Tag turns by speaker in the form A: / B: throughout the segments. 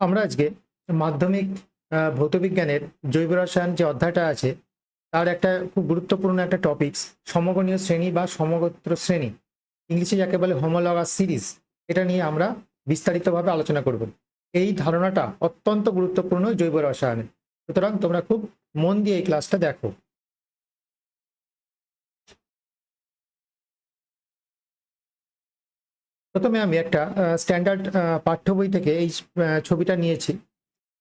A: আমরা আজকে মাধ্যমিক ভৌতবিজ্ঞানের জৈব রসায়ন যে অধ্যায়টা আছে, তার একটা খুব গুরুত্বপূর্ণ একটা টপিকস সমগণীয় শ্রেণি বা সমগোত্র শ্রেণি, ইংলিশে যাকে বলে হোমোলগাস সিরিজ এটা নিয়ে আমরা বিস্তারিতভাবে আলোচনা করব। এই ধারণাটা অত্যন্ত গুরুত্বপূর্ণ জৈব রসায়নে সুতরাং তোমরা খুব মন দিয়ে এই ক্লাসটা দেখো। প্রথমে আমি একটা স্ট্যান্ডার্ড পাঠ্য বই থেকে এই ছবিটা নিয়েছি।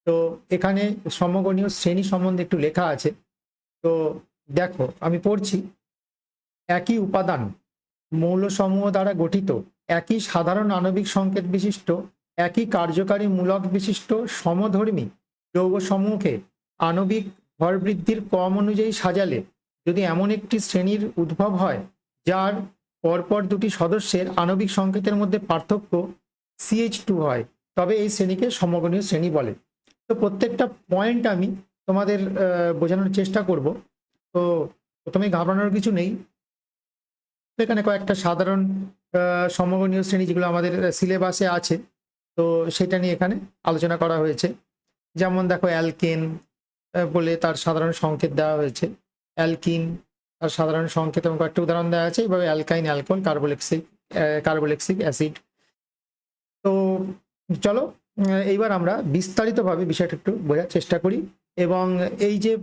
A: তো এখানে সমগণীয় শ্রেণি সম্বন্ধে একটু লেখা আছে। তো দেখো, আমি পড়ছি, একই উপাদান মৌলসমূহ দ্বারা গঠিত, একই সাধারণ আণবিক সংকেত বিশিষ্ট, একই কার্যকারী মূলক বিশিষ্ট, সমধর্মী যৌগসমূহকে আণবিক ভর বৃদ্ধির কম অনুযায়ী সাজালে যদি এমন একটি শ্রেণির উদ্ভব হয়, যার পরপর দুটি সদস্যের আণবিক সংকেতের মধ্যে পার্থক্য সিএইচ টু হয়। তবে এই শ্রেণীকে সমগণীয় শ্রেণি বলে। তো প্রত্যেকটা পয়েন্ট আমি তোমাদের বোঝানোর চেষ্টা করব। তো প্রথমে ঘাবড়ানোর কিছু নেই। এখানে কয়েকটা সাধারণ সমগণীয় শ্রেণি যেগুলো আমাদের সিলেবাসে আছে, তো সেটা নিয়ে এখানে আলোচনা করা হয়েছে। যেমন দেখো অ্যালকেন বলে তার সাধারণ সংকেত দেওয়া হয়েছে। অ্যালকিন তার সাধারণ সংকেত এবং কয়েকটা উদাহরণ দেওয়া আছে। এইভাবে অ্যালকাইন অ্যালকোহল কার্বোলেক্সিক কার্বোলেক্সিক অ্যাসিড। তো চলো এইবার আমরা বিস্তারিতভাবে বিষয়টা একটু বোঝার চেষ্টা করি এবং এই যে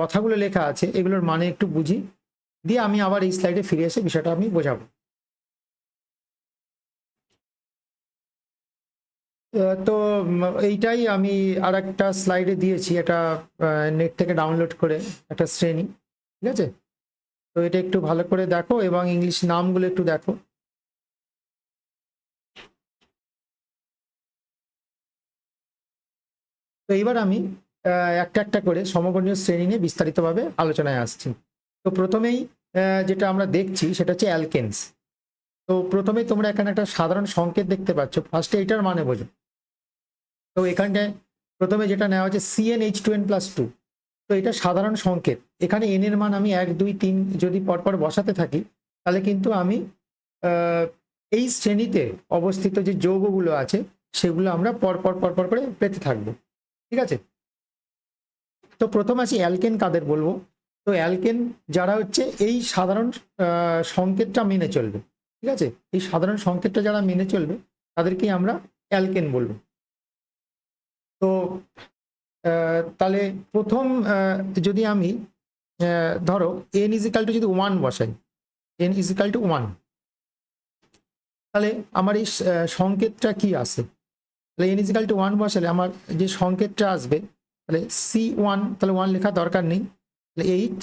A: কথাগুলো লেখা আছে, এগুলোর মানে একটু বুঝি। দিয়ে আমি আবার এই স্লাইডে ফিরে এসে বিষয়টা আমি বোঝাবো। তো এইটাই আমি আর একটা স্লাইডে দিয়েছি, এটা নেট থেকে ডাউনলোড করে একটা শ্রেণি, ঠিক আছে? তো এটা একটু ভালো করে দেখো এবং ইংলিশ নামগুলো একটু দেখো। তো এইবার আমি একটা একটা করে সমগণীয় শ্রেণি নিয়ে বিস্তারিতভাবে আলোচনায় আসছি। তো প্রথমেই যেটা আমরা দেখছি সেটা হচ্ছে অ্যালকেন্স। তো প্রথমেই তোমরা এখানে একটা সাধারণ সংকেত দেখতে পাচ্ছ। ফার্স্টে এটার মানে বোঝো। তো এখানটায় প্রথমে যেটা নেওয়া হচ্ছে C n H two n plus two তো এটা সাধারণ সংকেত। এখানে এন এর মান আমি এক, দুই, তিন যদি পরপর বসাতে থাকি, তাহলে কিন্তু আমি এই শ্রেণীতে অবস্থিত যে যৌগগুলো আছে, সেগুলো আমরা পরপর পরপর করে পেতে থাকব। ঠিক আছে? তো প্রথম আছি অ্যালকেন কাদের বলব? তো অ্যালকেন যারা হচ্ছে এই সাধারণ সংকেতটা মেনে চলবে। ঠিক আছে? এই সাধারণ সংকেতটা যারা মেনে চলবে, তাদেরকেই আমরা অ্যালকেন বলব। তো তাহলে প্রথম যদি আমি ধরো এন ইজিক্যাল টু যদি ওয়ান বসাই N is equal to one তাহলে আমার এই সংকেতটা কি আসে তাহলে এন ইজিক্যাল টু ওয়ান বসালে আমার যে সংকেতটা আসবে, তাহলে সি ওয়ান তাহলে ওয়ান লেখা দরকার নেই। তাহলে H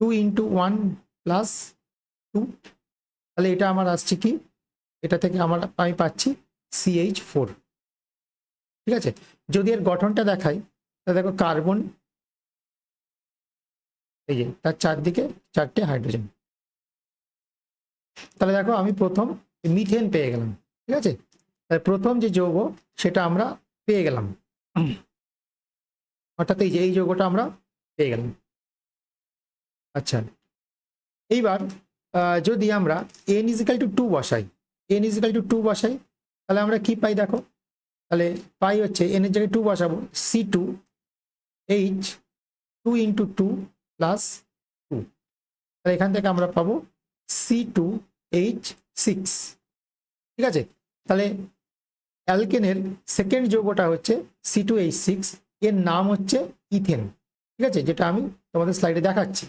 A: two into one plus two তাহলে এটা আমার আসছে কি? এটা থেকে আমার, আমি পাচ্ছি সিএইচ ফোর ঠিক আছে? যদি এর গঠনটা দেখাই, তাহলে দেখো কার্বন এই যে তার চারদিকে চারটে হাইড্রোজেন তাহলে দেখো আমি প্রথম মিথেন পেয়ে গেলাম, ঠিক আছে? প্রথম যে যৌগ, সেটা আমরা পেয়ে গেলাম। অর্থাৎ এই যে, এই যৌগটা আমরা পেয়ে গেলাম। আচ্ছা এইবার যদি আমরা এন ইজিক্যাল টু টু বসাই এন ইজিক্যাল টু টু বসাই, তাহলে আমরা কি পাই দেখো? তাহলে পাই হচ্ছে এন এর জায়গায় টু বসাবো C two H two into two plus two তাহলে এখান থেকে আমরা পাবো সি টু এইচ সিক্স ঠিক আছে? তাহলে অ্যালকেনের সেকেন্ড যৌগটা হচ্ছে সি টু এইচ সিক্স এর নাম হচ্ছে ইথেন। ঠিক আছে? যেটা আমি তোমাদের স্লাইডে দেখাচ্ছি।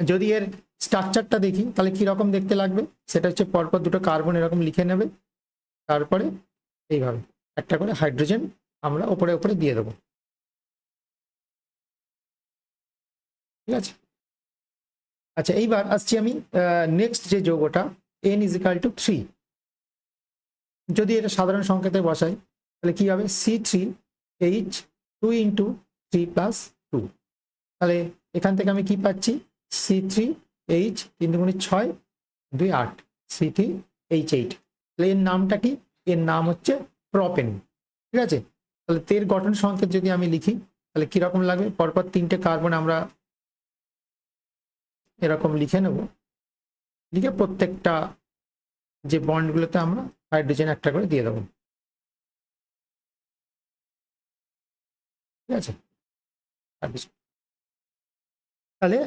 A: যদি এর স্ট্রাকচারটা দেখি, তাহলে কি রকম দেখতে লাগবে? সেটা হচ্ছে পরপর দুটো কার্বন এরকম লিখে নেবে। তারপরে এইভাবে। একটা করে হাইড্রোজেন আমরা ওপরে ওপরে দিয়ে দেবো। ঠিক আছে? আচ্ছা এইবার আসছি আমি নেক্সট যে যৌগটা এন ইজিক্যাল টু থ্রি যদি এটা সাধারণ সংকেতে বসাই, তাহলে কি হবে? C three H two into three plus two তাহলে এখান থেকে আমি কি পাচ্ছি? সি থ্রি এইচ তিন দুগুণে ছয় দুই আট। সি থ্রি এইচ এইট তাহলে এর নামটা কি? এর নাম হচ্ছে প্রপেন ঠিক আছে? তাহলে তের গঠন সংকেত যদি আমি লিখি, তাহলে কীরকম লাগবে পরপর তিনটে কার্বন আমরা এরকম লিখে নেব। লিখে প্রত্যেকটা যে বন্ডগুলোতে আমরা হাইড্রোজেন একটা করে দিয়ে দেবো। ঠিক আছে? তাহলে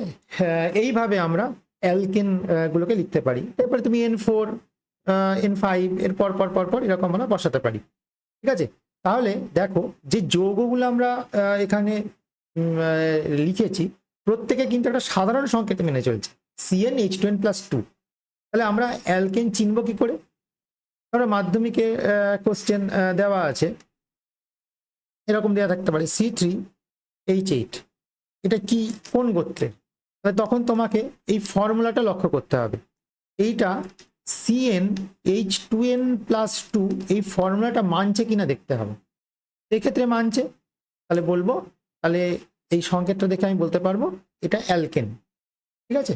A: এইভাবে আমরা অ্যালকেন গুলোকে লিখতে পারি। এরপরে তুমি এন ফোর এন ফাইভ এর পর পর পর পর এরকম আমরা বসাতে পারি। ঠিক আছে? তাহলে দেখো, যে যৌগগুলো আমরা এখানে লিখেছি, প্রত্যেকে কিন্তু একটা সাধারণ সংকেত মেনে চলছে। C n H two n plus two তাহলে আমরা অ্যালকেন চিনব কি করে? ধরো মাধ্যমিকে কোশ্চেন দেওয়া আছে। এরকম দেওয়া থাকতে পারে। সি থ্রি এইচ এইট এটা কি, কোন গোত্রের? তখন তোমাকে এই ফর্মুলাটা লক্ষ্য করতে হবে। এইটা C n H two n plus two এই ফর্মুলাটা মানছে কিনা দেখতে হবে। এক্ষেত্রে মানছে, তাহলে বলব, তাহলে এই সংকেতটা দেখে আমি বলতে পারব, এটা অ্যালকেন ঠিক আছে?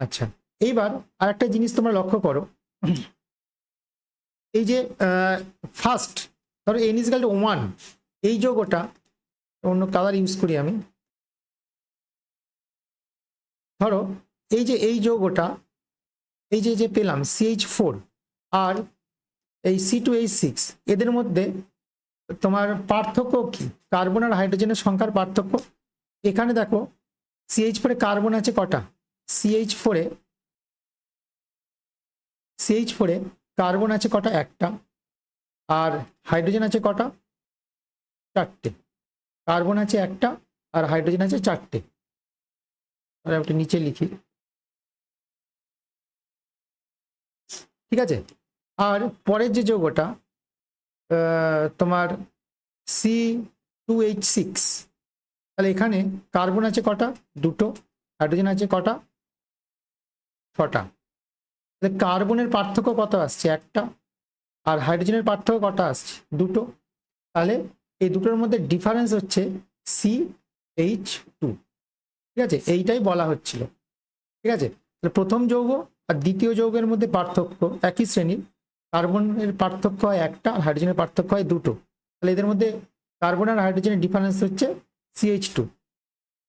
A: আচ্ছা এইবার আরেকটা জিনিস তোমরা লক্ষ্য করো। এই যে ফার্স্ট ধরো এন ইজকাল টু ওয়ান এই যোগটা, অন্য কালার ইউজ করি আমি। ধরো, এই যে এই যৌগটা এই যে যে পেলাম সিএইচ ফোর আর এই সি টু এইচ সিক্স এদের মধ্যে তোমার পার্থক্য কি? কার্বন আর হাইড্রোজেনের সংখ্যার পার্থক্য? এখানে দেখো সিএইচ ফোরে কার্বন আছে কটা? সিএইচ ফোরে সিএইচ ফোরে কার্বন আছে কটা? একটা। আর হাইড্রোজেন আছে কটা? চারটে। কার্বন আছে একটা আর হাইড্রোজেন আছে চারটে। আর একটা নিচে লিখি। ঠিক আছে? আর পরের যে যৌগটা তোমার সি টু এইচ সিক্স তাহলে এখানে কার্বন আছে কটা? দুটো হাইড্রোজেন আছে কটা? ছটা। তাহলে কার্বনের পার্থক্য কত আসছে? একটা। আর হাইড্রোজেনের পার্থক্য কটা আসছে? দুটো। তাহলে এই দুটোর মধ্যে ডিফারেন্স হচ্ছে সি এইচ টু ঠিক আছে? এইটাই বলা হচ্ছিল। ঠিক আছে? তাহলে প্রথম যৌগ আর দ্বিতীয় যৌগের মধ্যে পার্থক্য একই শ্রেণির। কার্বনের পার্থক্য হয় একটা আর হাইড্রোজেনের পার্থক্য হয় দুটো। তাহলে এদের মধ্যে কার্বন আর হাইড্রোজেনের ডিফারেন্স হচ্ছে সিএইচ টু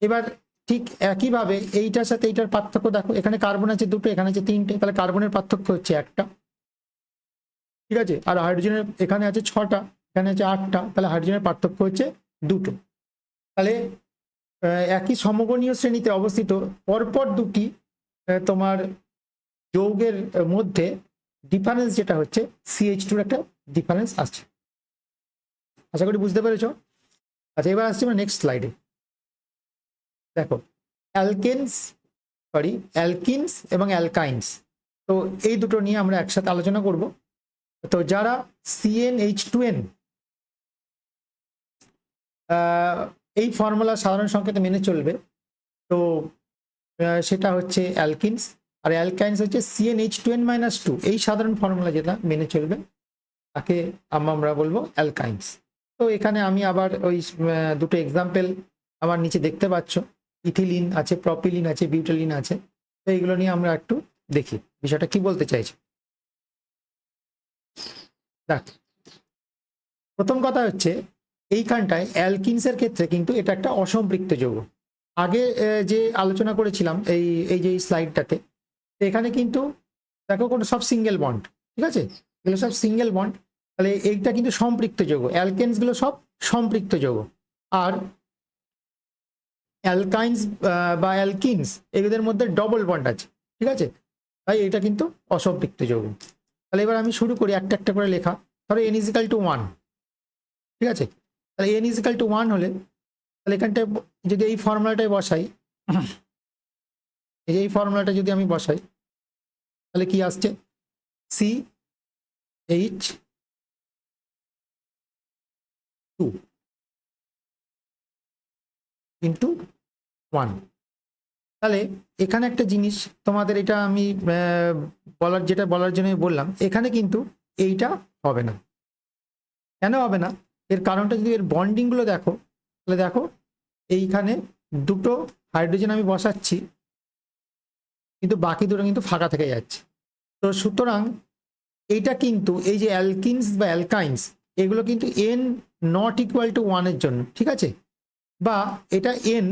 A: এবার ঠিক একইভাবে এইটার সাথে এইটার পার্থক্য দেখো, এখানে কার্বন আছে দুটো, এখানে আছে তিনটে, তাহলে কার্বনের পার্থক্য হচ্ছে একটা। ঠিক আছে? আর হাইড্রোজেনের এখানে আছে ছটা, এখানে আছে আটটা, তাহলে হাইড্রোজেনের পার্থক্য হচ্ছে দুটো। তাহলে একই সমগণীয় শ্রেণীতে অবস্থিত, পরপর দুটি তোমার যৌগের মধ্যে ডিফারেন্স যেটা হচ্ছে সিএইচ টুর একটা ডিফারেন্স আসছে। আশা করি বুঝতে পেরেছ? আচ্ছা এবার আসছি আমরা নেক্সট স্লাইডে দেখো অ্যালকেন্স সরি অ্যালকিনস এবং অ্যালকাইন্স তো এই দুটো নিয়ে আমরা একসাথে আলোচনা করব। তো যারা C n H two n এই ফর্মুলা সাধারণ সংকেতে মেনে চলবে, তো সেটা হচ্ছে অ্যালকিনস আর অ্যালকাইন্স হচ্ছে C n H two n minus two এই সাধারণ ফর্মুলা যেটা মেনে চলবে, তাকে আম- আমরা বলব অ্যালকাইন্স তো এখানে আমি আবার ওই দুটো এক্সাম্পল আমার নিচে দেখতে পাচ্ছ। ইথিলিন আছে প্রপিলিন আছে বিউটেলিন আছে। তো এইগুলো নিয়ে আমরা একটু দেখি। বিষয়টা কি বলতে চাইছে? দেখ, প্রথম কথা হচ্ছে, এইখানটায় অ্যালকিনসের ক্ষেত্রে কিন্তু এটা একটা অসম্পৃক্ত যৌগ। আগে যে আলোচনা করেছিলাম, এই এই যে স্লাইডটাতে এখানে কিন্তু দেখো কোনো সব সিঙ্গেল বন্ড ঠিক আছে? এগুলো সব সিঙ্গেল বন্ড তাহলে এইটা কিন্তু সম্পৃক্ত যৌগ অ্যালকেন্সগুলো সব সম্পৃক্ত যৌগ। আর অ্যালকাইন্স বা অ্যালকিনস এগুলোর মধ্যে ডবল বন্ড আছে, ঠিক আছে? তাই এটা কিন্তু অসম্পৃক্ত যৌগ। তাহলে এবার আমি শুরু করি একটা একটা করে লেখা। ধরো এন ইজিক্যাল টু ওয়ান ঠিক আছে? তাহলে এন ইজিক্যাল টু ওয়ান হলে, তাহলে এখানটায় যদি এই ফর্মুলাটায় বসাই, এই ফর্মুলাটা যদি আমি বসাই তাহলে কি আসছে? C H two into one তাহলে এখানে একটা জিনিস তোমাদের এটা আমি বলার যেটা বলার জন্য বললাম, এখানে কিন্তু এইটা হবে না। কেন হবে না? এর কারণটা যদি এর বন্ডিংগুলো দেখো, তাহলে দেখো এইখানে দুটো হাইড্রোজেন আমি বসাচ্ছি কিন্তু বাকি দুটো কিন্তু ফাঁকা থেকে যাচ্ছে। তো সুতরাং এইটা কিন্তু এই যে অ্যালকিনস বা অ্যালকাইন্স এগুলো কিন্তু এন নট ইকুয়াল টু ওয়ানের জন্য, ঠিক আছে? বা এটা এন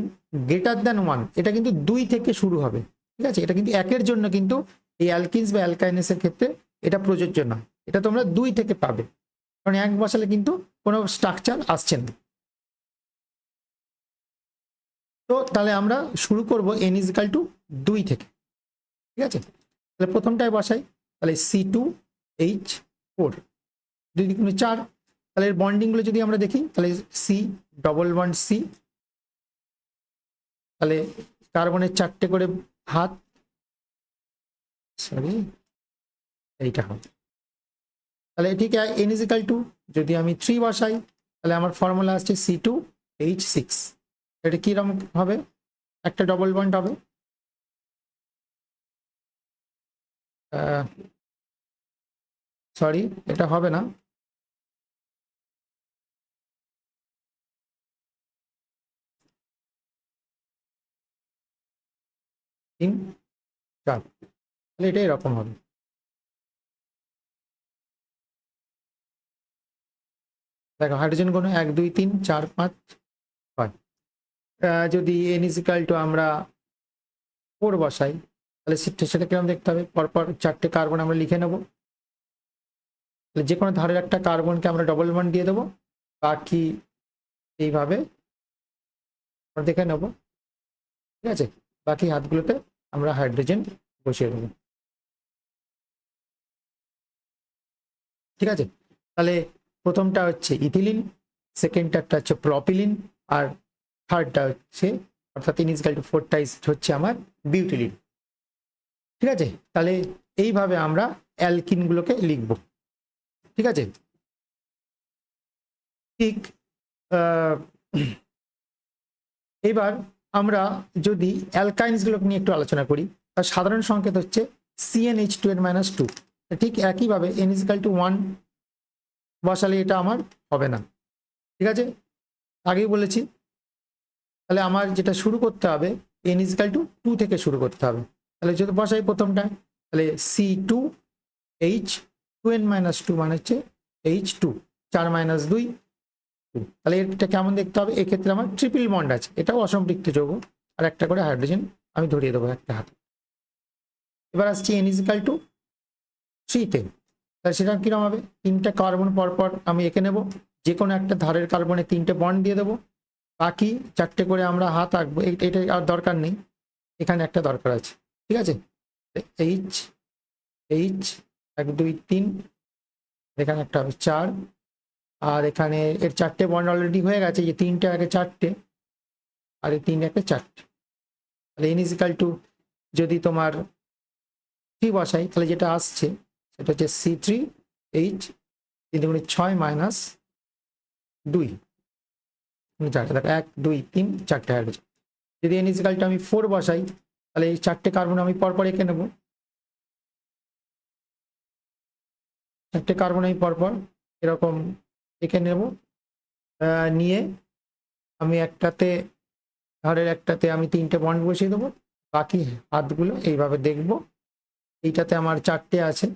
A: গ্রেটার দ্যান ওয়ান এটা কিন্তু দুই থেকে শুরু হবে, ঠিক আছে? এটা কিন্তু একের জন্য কিন্তু এই অ্যালকিনস বা অ্যালকাইনেসের ক্ষেত্রে এটা প্রযোজ্য না এটা তোমরা দুই থেকে পাবে, কারণ এক বসালে কিন্তু কোনো স্ট্রাকচার আসছে না। তো তাহলে আমরা শুরু করব এন ইজিক্যাল টু দুই থেকে। ঠিক আছে? তাহলে প্রথমটায় বসাই, তাহলে সি টু এইচ ফোর যদি কোনো চার, তাহলে এর বন্ডিংগুলো যদি আমরা দেখি, তাহলে সি ডবল ওয়ান সি তাহলে কার্বনের চারটে করে হাত সরি এইটা হবে। তাহলে ঠিক এন ইজিক্যাল টু যদি আমি থ্রি বসাই, তাহলে আমার ফর্মুলা আসছে সি টু এইচ সিক্স এটা কীরকম হবে? একটা ডবল বন্ড হবে। সরি এটা হবে না। তিন, চার, তাহলে এটা এরকম হবে। দেখো হাইড্রোজেন কোনো এক, দুই, তিন, চার, পাঁচ, ছয়। যদি এন ইজিক্যাল টু আমরা ফোর বসাই তাহলে সেটা সেটা কীরকম দেখতে হবে? পরপর চারটে কার্বন আমরা লিখে নেব। তাহলে যে কোনো ধারের একটা কার্বনকে আমরা ডবল ওয়ান দিয়ে দেবো। বাকি এইভাবে আমরা দেখে নেব। ঠিক আছে? বাকি হাতগুলোতে আমরা হাইড্রোজেন বসিয়ে দেবো। ঠিক আছে? তাহলে প্রথমটা হচ্ছে ইথিলিন সেকেন্ডটা হচ্ছে প্রপিলিন আর থার্ডটা হচ্ছে, অর্থাৎ ইনিজিক্যাল টু ফোরটা হচ্ছে আমার বিউটিলিন ঠিক আছে? তাহলে এইভাবে আমরা অ্যালকিনগুলোকে লিখব। ঠিক আছে? ঠিক এবার আমরা যদি অ্যালকাইন্সগুলোকে নিয়ে একটু আলোচনা করি, তার সাধারণ সংকেত হচ্ছে সিএনএইচ টু এর মাইনাস টু ঠিক একইভাবে এন এনইজিক্যাল টু ওয়ান বসালে এটা আমার হবে না। ঠিক আছে? আগেই বলেছি। তাহলে আমার যেটা শুরু করতে হবে এন ইজিক্যাল টু টু থেকে শুরু করতে হবে। তাহলে যদি বসাই প্রথমটা, তাহলে C two H two n minus two মানে হচ্ছে এইচ টু চার মাইনাস দুই। তাহলে এটা কেমন দেখতে হবে? এক্ষেত্রে আমার ট্রিপল বন্ড আছে। এটাও অসম্পৃক্ত যৌগ আর একটা করে হাইড্রোজেন আমি ধরিয়ে দেবো একটা হাতে। এবার আসছি এন ইজিক্যাল টু থ্রিতে তাহলে সেটা কীরকম হবে? তিনটে কার্বন পরপর আমি এঁকে নেব। যে কোনো একটা ধারের কার্বনে তিনটে বন্ড দিয়ে দেবো। বাকি চারটে করে আমরা হাত আঁকবো। এটা আর দরকার নেই। এখানে একটা দরকার আছে। ঠিক আছে? এইচ এইচ এক, দুই, তিন, এখানে একটা হবে চার, আর এখানে এর চারটে বন্ড অলরেডি হয়ে গেছে যে তিনটে আগে চারটে, আর এই তিন একটা চারটে। তাহলে ইনিজিক্যাল টু যদি তোমার থ্রি বসাই, তাহলে যেটা আসছে, সেটা হচ্ছে সি থ্রি এইচ তিন দুগুণে ছয় মাইনাস দুই। চারটে, দেখো, এক, দুই, তিন, চারটে হাইড্রোজেন যদি এন ইজিক্যালটা আমি ফোর বসাই তাহলে এই চারটে কার্বন আমি পরপর এঁকে নেব। চারটে কার্বন আমি পরপর এরকম এঁকে নেব। নিয়ে আমি একটাতে ধারের একটাতে আমি তিনটে বন্ড বসিয়ে দেবো। বাকি হাতগুলো এইভাবে দেখব। এইটাতে আমার চারটে আছে।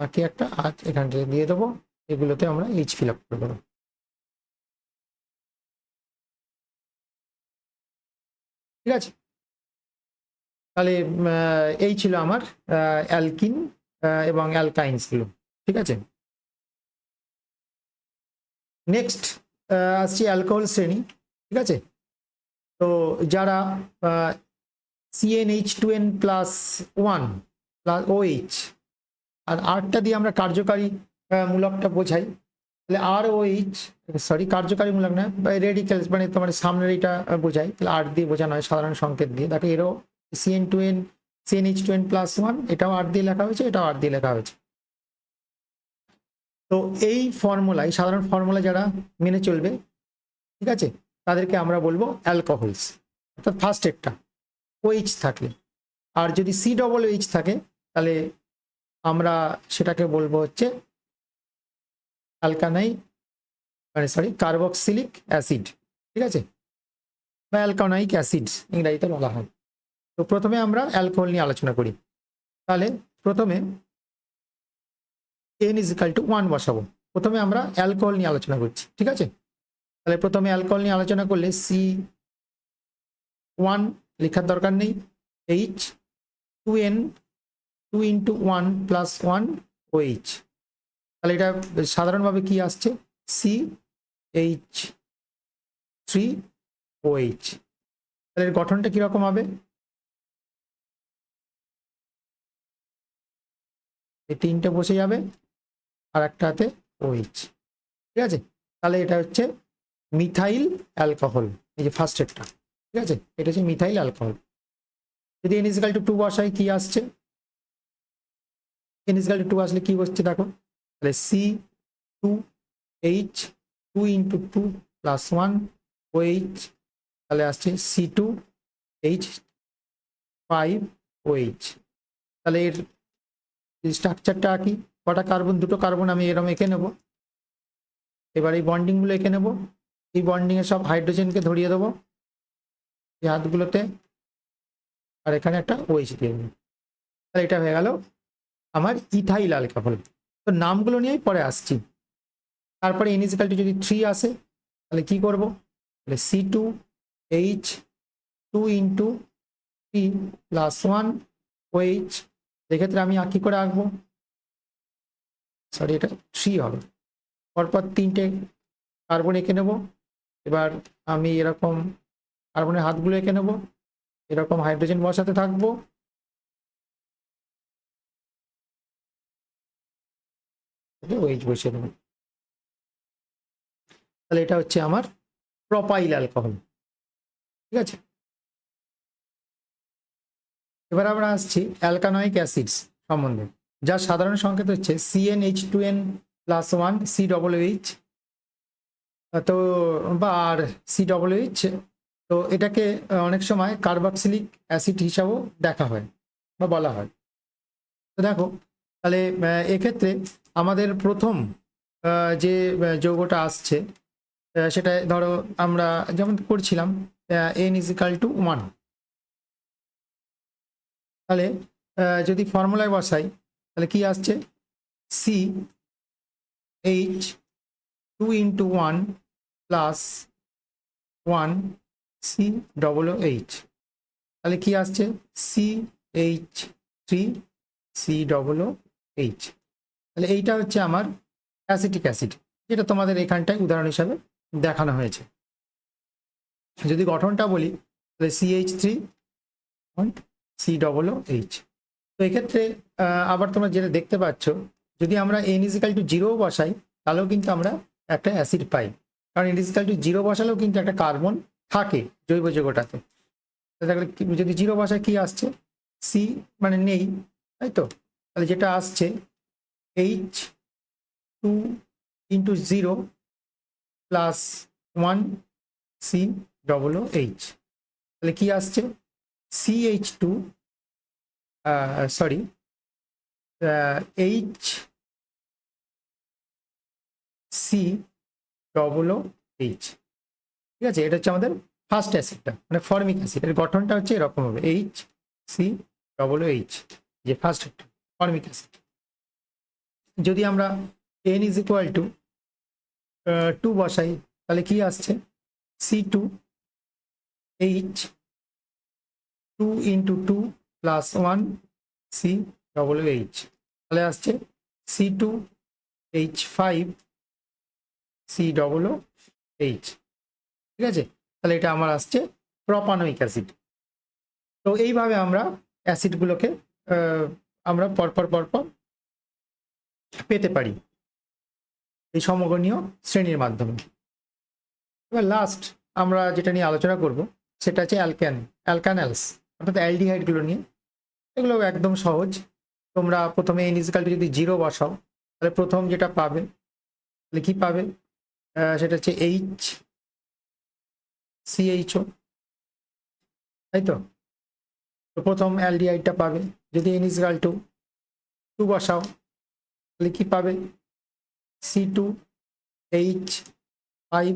A: বাকি একটা হাত এখান থেকে দিয়ে দেবো। এগুলোতে আমরা এইচ ফিল আপ করে দেবো। ঠিক আছে? তাহলে এই ছিল আমার অ্যালকিন এবং অ্যালকাইন্সগুলো ঠিক আছে? নেক্সট আসছি অ্যালকোহল শ্রেণি ঠিক আছে? তো যারা CNH two n plus one plus OH আর আরটা দিয়ে আমরা কার্যকারী মূলকটা বোঝাই তাহলে আর ও এইচ সরি কার্যকারী মূলক না রেডিক্যাল মানে তোমার সামনের আহ, বোঝাই তাহলে আর দিয়ে বোঝানো হয় সাধারণ সংকেত দিয়ে। দেখো এরও Cn two n Cn H two n plus one এটাও আর দিয়ে লেখা হয়েছে, এটাও আর দিয়ে লেখা হয়েছে। তো এই ফর্মুলায় সাধারণ ফর্মুলা যারা মেনে চলবে, ঠিক আছে, তাদেরকে আমরা বলব অ্যালকোহলস অর্থাৎ ফার্স্ট এডটা ওইচ থাকলে আর যদি সি ডবল এইচ থাকে, তাহলে আমরা সেটাকে বলব হচ্ছে অ্যালকানাই মানে সরি কার্বক্সিলিক অ্যাসিড ঠিক আছে? বা অ্যালকানাইক অ্যাসিড ইংরাজিতে বলা হয়। তো প্রথমে আমরা অ্যালকোহল নিয়ে আলোচনা করি। তাহলে প্রথমে এন ইজিক্যাল টু ওয়ান বসাবো। প্রথমে আমরা অ্যালকোহল নিয়ে আলোচনা করছি, ঠিক আছে? তাহলে প্রথমে অ্যালকোহল নিয়ে আলোচনা করলে সি ওয়ান লেখার দরকার নেই। H two n two into one plus one O H তাহলে এটা সাধারণভাবে কি আসছে? C H three O H তাহলে এর গঠনটা কীরকম হবে? এই তিনটে বসে যাবে আর একটা হাতে ওইচ ঠিক আছে? তাহলে এটা হচ্ছে মিথাইল অ্যালকোহল, এই যে ফার্স্ট এডটা ঠিক আছে? এটা হচ্ছে মিথাইল অ্যালকোহল। যদি এনইজিক্যাল টু টু বসাই, কি আসছে? এনইজিক্যাল টু টু আসলে কি বসছে দেখো? তাহলে C two H two into two plus one O H তাহলে আসছে C two H five O H তাহলে এর স্ট্রাকচারটা আঁকি কটা কার্বন দুটো কার্বন আমি এরম এঁকে নেব। এবার এই বন্ডিংগুলো এঁকে নেব। এই বন্ডিংয়ে সব হাইড্রোজেনকে ধরিয়ে দেবো এই হাতগুলোতে। আর এখানে একটা ওইচ দিয়ে দেবো। তাহলে এটা হয়ে গেল আমার ইথাইল অ্যালকোহল তো নামগুলো নিয়েই পরে আসছি। তারপরে ইনিজিক্যালটি যদি থ্রি আসে, তাহলে কি করব? তাহলে C two H two into three plus one OH এক্ষেত্রে আমি কি করে আঁকবো। সরি এটা থ্রি হবে। পরপর তিনটে কার্বন এঁকে নেব। এবার আমি এরকম কার্বনের হাতগুলো এঁকে নেব। এরকম হাইড্রোজেন বসাতে থাকব। ওইচ বসিয়ে দেবো তাহলে এটা হচ্ছে আমার প্রপাইল অ্যালকোহল ঠিক আছে? এবার আমরা আসছি অ্যালকানয়িক অ্যাসিডস সম্বন্ধে যার সাধারণ সংকেত হচ্ছে Cn H two n plus one C double H তো বা আর সি ডবল এইচ তো এটাকে অনেক সময় কার্বক্সিলিক অ্যাসিড হিসাবেও দেখা হয় বা বলা হয়। তো দেখো, তাহলে এক্ষেত্রে আমাদের প্রথম যে যৌগটা আসছে সেটা ধরো আমরা যেমন করছিলাম এন ইজিক্যাল টু ওয়ান তাহলে যদি ফর্মুলায় বসাই, তাহলে কি আসছে? C H two into one plus one C double H তাহলে কি আসছে? C H three C double H তাহলে এইটা হচ্ছে আমার অ্যাসিটিক অ্যাসিড যেটা তোমাদের এখানটায় উদাহরণ হিসাবে দেখানো হয়েছে। যদি গঠনটা বলি, তাহলে CH three C double H তো এক্ষেত্রে আবার তোমরা যেটা দেখতে পাচ্ছ, যদি আমরা এন ইজিক্যাল টু জিরো বসাই, তাহলেও কিন্তু আমরা একটা অ্যাসিড পাই। কারণ n is equal to zero বসালেও কিন্তু একটা কার্বন থাকে জৈব যৌগটাতে তাহলে যদি জিরো বসায় কি আসছে? সি মানে নেই, তাই তো? তাহলে যেটা আসছে H two into zero plus one C double H তাহলে কি আসছে? C H two sorry H C double H ঠিক আছে? এটা হচ্ছে আমাদের ফার্স্ট অ্যাসিডটা মানে ফর্মিক অ্যাসিড এর গঠনটা হচ্ছে এরকম হবে এইচ সি ডবল এইচ যে ফার্স্ট ফর্মিক অ্যাসিড যদি আমরা n is equal to two বসাই, তাহলে কি আসছে? C two H two into two plus one C double H তাহলে আসছে C two H five C double H ঠিক আছে? তাহলে এটা আমার আসছে প্রপানোইক অ্যাসিড তো এইভাবে আমরা অ্যাসিডগুলোকে আমরা পরপর পরপর পেতে পারি এই সমগণীয় শ্রেণির মাধ্যমে। এবার লাস্ট আমরা যেটা নিয়ে আলোচনা করব, সেটা হচ্ছে অ্যালক্যান অ্যালকানালস অর্থাৎ অ্যালডিহাইডগুলো নিয়ে। এগুলো একদম সহজ। তোমরা প্রথমে ইনিজিক্যালটি যদি জিরো বসাও, তাহলে প্রথম যেটা পাবে, তাহলে কি পাবে? সেটা হচ্ছে এইচ সিএইচও তাই তো? তো প্রথম অ্যালডিহাইডটা পাবে। যদি ইনিজিক্যাল টু টু বসাও, তাহলে কি পাবে? C two H five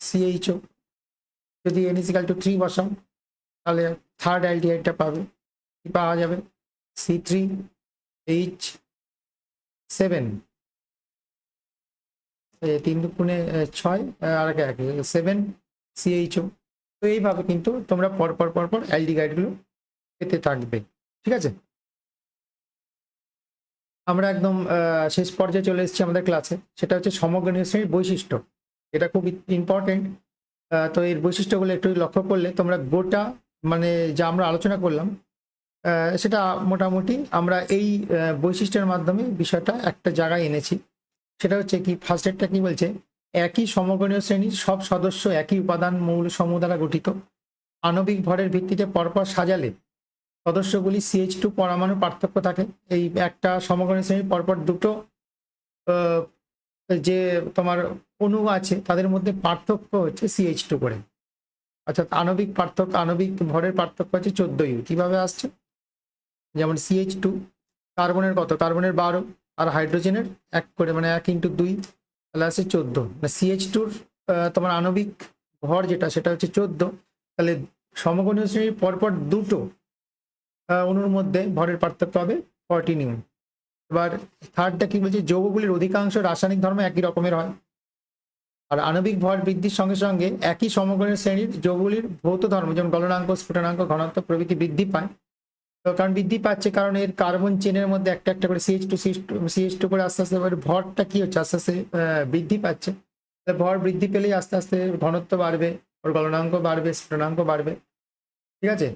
A: CHO যদি এনিজিক্যাল টু থ্রি বসাও, তাহলে থার্ড অ্যালডিহাইডটা পাবে। কি পাওয়া যাবে? সি থ্রি এইচ সেভেন তিন আহ, ছয় আর এক সেভেন সিএইচও তো এইভাবে কিন্তু তোমরা পরপর পরপর অ্যালডি গাইডগুলো পেতে থাকবে। ঠিক আছে? আমরা একদম শেষ পর্যায়ে চলে এসেছি আমাদের ক্লাসে সেটা হচ্ছে সমগ্রনীয় শ্রেণির বৈশিষ্ট্য। এটা খুব ইম্পর্টেন্ট তো এর বৈশিষ্ট্যগুলো একটু লক্ষ্য করলে তোমরা গোটা মানে যা আমরা আলোচনা করলাম সেটা মোটামুটি আমরা এই বৈশিষ্ট্যের মাধ্যমে বিষয়টা একটা জায়গায় এনেছি। সেটা হচ্ছে কি ফার্স্ট এডটা কি বলছে? একই সমগণীয় শ্রেণির সব সদস্য একই উপাদান মৌল সমূহ দ্বারা গঠিত। আণবিক ভরের ভিত্তিতে পরপর সাজালে সদস্যগুলি সিএইচ টু পরমাণু পার্থক্য থাকে। এই একটা সমগণীয় শ্রেণির পরপর দুটো যে তোমার অণু আছে, তাদের মধ্যে পার্থক্য হচ্ছে সিএইচ টু করে। অর্থাৎ আণবিক পার্থক্য, আণবিক ভরের পার্থক্য আছে চোদ্দ ইউ কীভাবে আসছে? যেমন সিএইচ টু কার্বনের কত? কার্বনের বারো আর হাইড্রোজেনের এক করে মানে এক ইন্টু দুই, তাহলে আছে চোদ্দ। সিএইচ টুর তোমার আণবিক ভর যেটা, সেটা হচ্ছে চোদ্দ। তাহলে সমগণীয় শ্রেণির পরপর দুটো অণুর মধ্যে ভরের পার্থক্য হবে ফর্টিন ইউ এবার থার্ডটা কি বলছে? যৌগগুলির অধিকাংশ রাসায়নিক ধর্ম একই রকমের হয়। আর আণবিক ভর বৃদ্ধির সঙ্গে সঙ্গে একই সমগণের শ্রেণির যৌগগুলির ভৌত ধর্ম, যেমন গলনাঙ্ক, স্ফুটনাঙ্ক, ঘনত্ব প্রভৃতি বৃদ্ধি পায়। তো কারণ বৃদ্ধি পাচ্ছে কারণ এর কার্বন চেনের মধ্যে একটা একটা করে সিএইচ টু সিএইচ টু করে আস্তে আস্তে ভরটা কি হচ্ছে? আস্তে আস্তে বৃদ্ধি পাচ্ছে। ভর বৃদ্ধি পেলেই আস্তে আস্তে ঘনত্ব বাড়বে, ওর গলনাঙ্ক বাড়বে, স্ফুটনাঙ্ক বাড়বে। ঠিক আছে?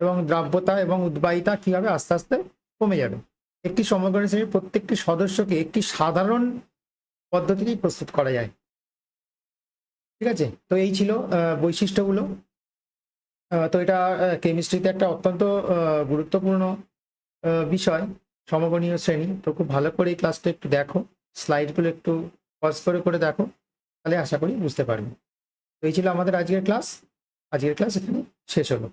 A: এবং দ্রাব্যতা এবং উদ্বায়িতা কি হবে? আস্তে আস্তে কমে যাবে। একটি সমগ্র শ্রেণির প্রত্যেকটি সদস্যকে একটি সাধারণ পদ্ধতিতেই প্রস্তুত করা যায়। ঠিক আছে? তো এই ছিল বৈশিষ্ট্যগুলো। তো এটা কেমিস্ট্রিতে একটা অত্যন্ত গুরুত্বপূর্ণ বিষয়, সমগণীয় শ্রেণি। তো খুব ভালো করে এই ক্লাসটা একটু দেখো। স্লাইডগুলো একটু পজ করে করে দেখো। তাহলে আশা করি বুঝতে পারবে। তো এই ছিল আমাদের আজকের ক্লাস আজকের ক্লাস এখানে শেষ হলো।